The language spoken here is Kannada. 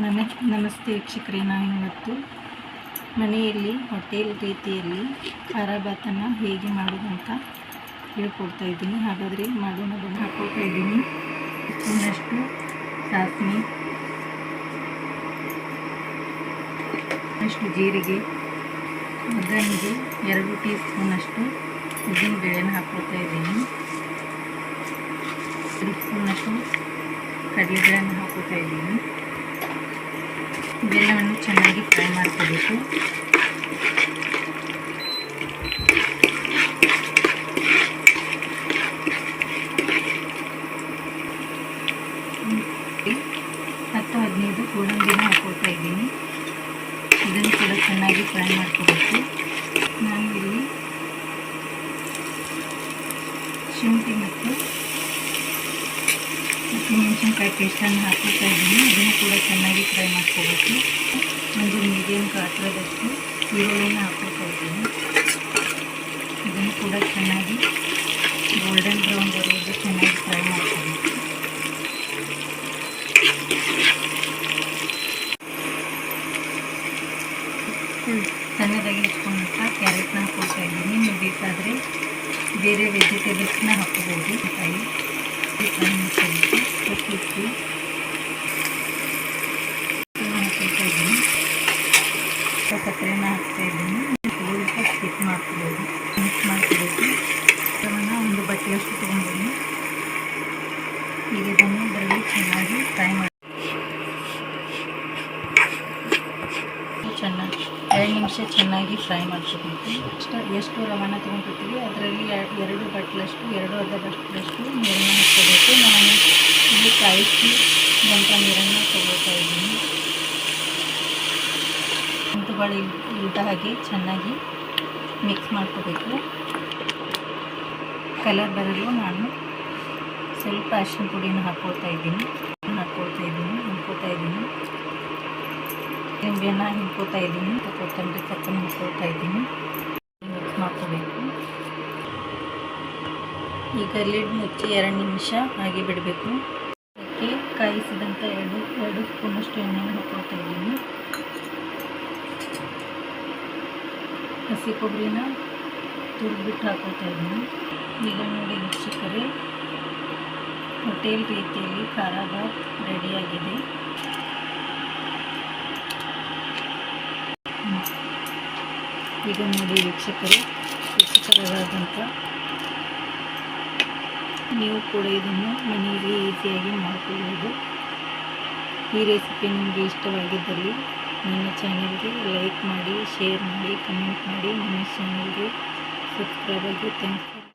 ನಮಸ್ತೆ ವೀಕ್ಷಕರೇ ನಾನು ಇವತ್ತು ಮನೆಯಲ್ಲಿ, ಹೋಟೆಲ್ ರೀತಿಯಲ್ಲಿ ಖಾರ ಭಾತನ್ನು ಹೇಗೆ ಮಾಡೋದಂತ ಹೇಳ್ಕೊಡ್ತಾ ಇದ್ದೀನಿ. ಹಾಗಾದರೆ ಮಾಡೋಣ ಬಂದು ಹಾಕ್ಕೊಳ್ತಾ ಇದ್ದೀನಿ. ಒಂದಷ್ಟು ಸಾಸಿವೆ ಅಷ್ಟು ಜೀರಿಗೆ, ಒಗ್ಗರಣೆಗೆ ಎರಡು ಟೀ ಸ್ಪೂನಷ್ಟು ಉದ್ದಿನಬೇಳೆನ ಹಾಕ್ಕೊಳ್ತಾ ಇದ್ದೀನಿ. ಎರಡು ಸ್ಪೂನಷ್ಟು ಕಡಲೆಬೇಳೆನ ಹಾಕ್ಕೊಳ್ತಾ ಇದ್ದೀನಿ. ಇವೆಲ್ಲವನ್ನು ಚೆನ್ನಾಗಿ ಫ್ರೈ ಮಾಡ್ಕೋಬೇಕು. ಹತ್ತು ಹದಿನೈದು ಗೋಡಂಬಿನ ಹಾಕೋತಾ ಇದ್ದೀನಿ. ಇದನ್ನು ಕೂಡ ಚೆನ್ನಾಗಿ ಫ್ರೈ ಮಾಡ್ಕೋಬೇಕು ನಾನು ಇಲ್ಲಿ ಶುಂಠಿ ಮತ್ತು ಹಸಿಮೆಣಸಿನ್ಕಾಯಿ ಪೇಸ್ಟನ್ನು ಹಾಕ್ಕೊಳ್ತಾ ಇದ್ದೀನಿ. ಇದನ್ನು ಕೂಡ ಚೆನ್ನಾಗಿ ಫ್ರೈ ಮಾಡ್ಕೋಬೇಕು. ಒಂದು ಮೀಡಿಯಮ್ ಗಾತ್ರದಷ್ಟು ಈರುಳ್ಳಿನ ಹಾಕ್ಕೊಳ್ತಾ ಇದ್ದೀನಿ ಇದನ್ನು ಕೂಡ ಚೆನ್ನಾಗಿ ಗೋಲ್ಡನ್ ಬ್ರೌನ್ ಬರುವುದು ಚೆನ್ನಾಗಿ ಫ್ರೈ ಮಾಡ್ಕೋಬೇಕು ಸಣ್ಣದಾಗಿ ಹೆಚ್ಕೊಂಡಂಥ ಕ್ಯಾರೆಟ್ನ ಹಾಕ್ಕೊಳ್ತಾ ಇದ್ದೀನಿ. ನೀವು ಬೇಕಾದರೆ ಬೇರೆ ವೆಜಿಟೇಬಲ್ಸ್ನ ಹಾಕೋಬೋದು ಕಾಯಿ ಫ್ರೈ ಮಾಡ್ಕೋಬೇಕು ಕೊಟ್ಟಿಟ್ಟು ಹಾಕ್ಕೊಳ್ತಾ ಇದ್ದೀನಿ ಸಕ್ಕರೆನ ಹಾಕ್ತಾ ಇದ್ದೀನಿ. ಸ್ವಲ್ಪ ಸ್ಟಿಕ್ ಮಾಡ್ಕೋಬೋದು. ಮಿಕ್ಸ್ ಮಾಡ್ಕೋಬೇಕು. ಅದನ್ನು ಒಂದು ಬಟ್ಟೆಯಷ್ಟು ತೊಗೊಂಡಿದ್ದೀನಿ. ಈಗ ಇದನ್ನು ಇದರಲ್ಲಿ ಚೆನ್ನಾಗಿ ಫ್ರೈ ಮಾಡಿ ಚೆನ್ನಾಗಿ ಎರಡು ನಿಮಿಷ ಚೆನ್ನಾಗಿ ಫ್ರೈ ಮಾಡ್ಕೋಬೇಕು. ಎಷ್ಟು ಎಷ್ಟು ರವಾನ ತೊಗೊಂಡಿರ್ತೀವಿ, ಅದರಲ್ಲಿ ಎರಡು ಬಟ್ಲಷ್ಟು, ಎರಡು ಅರ್ಧ ಬಟ್ಲಷ್ಟು ನೀರನ್ನು ಹಾಕ್ಕೋಬೇಕು. ನಾನು ಇಲ್ಲಿ ಕಾಯಿಸಿ ಗಂಟ ನೀರನ್ನು ತೊಗೊಳ್ತಾ ಇದ್ದೀನಿ. ಗಂಟುಗಳು ಇಲ್ದ ಹಾಗೆ ಚೆನ್ನಾಗಿ ಮಿಕ್ಸ್ ಮಾಡ್ಕೋಬೇಕು. ಕಲರ್ ಬರಲು ನಾನು? ಸ್ವಲ್ಪ ಅರಿಶಿನ ಪುಡಿನ ಹಾಕ್ಕೊಳ್ತಾ ಇದ್ದೀನಿ. ಹಾಕ್ಕೊಳ್ತಾ ಇದ್ದೀನಿ ಹಿಂಕೋತಾ ಇದ್ದೀನಿ. ನಿಂಬೆನ ಹಿಂಕೋತಾ ಇದ್ದೀನಿ. ಕೊತ್ತಂಬರಿ ಸೊಪ್ಪನ್ನು ಹಿಂಕೋತಾ ಇದ್ದೀನಿ. ಮಿಕ್ಸ್ ಮಾಡ್ಕೋಬೇಕು. ಈಗ ಲಿಡ್ ಮುಚ್ಚಿ ಎರಡು ನಿಮಿಷ ಹಾಗೆ ಬಿಡಬೇಕು. ಅದಕ್ಕೆ ಕಾಯಿಸಿದಂಥ ಎರಡು ಎರಡು ಸ್ಪೂನಷ್ಟು ಎಣ್ಣೆಯನ್ನು ಹಾಕ್ಕೊಳ್ತಾ ಇದ್ದೀನಿ. ಹಸಿ ಕೊಬ್ಬರಿನ ತುರಿದ್ಬಿಟ್ಟು ಹಾಕೋತಾ ಇದ್ದೀನಿ. ಈಗ ನೋಡಿ ವೀಕ್ಷಕರೇ, ಹೋಟೆಲ್ ರೀತಿಯಲ್ಲಿ ಖಾರ ಬಾತ್ ರೆಡಿಯಾಗಿದೆ ಈಗ ನೋಡಿ ವೀಕ್ಷಕರು ರುಚಿಕರವಾದಂಥ ನೀವು ಕೂಡ ಇದನ್ನು ಮನೆಯಲ್ಲಿ ಈಸಿಯಾಗಿ ಮಾಡಿಕೊಳ್ಳಬಹುದು ಈ ರೆಸಿಪಿ ನಿಮಗೆ ಇಷ್ಟವಾಗಿದ್ದಲ್ಲಿ ನನ್ನ ಚಾನಲ್ಗೆ ಲೈಕ್ ಮಾಡಿ ಶೇರ್ ಮಾಡಿ ಕಮೆಂಟ್ ಮಾಡಿ ನನ್ನ ಚಾನಲ್ಗೆ ಸಬ್ಸ್ಕ್ರೈಬ್ ಆಗಿ ಥ್ಯಾಂಕ್ಸ್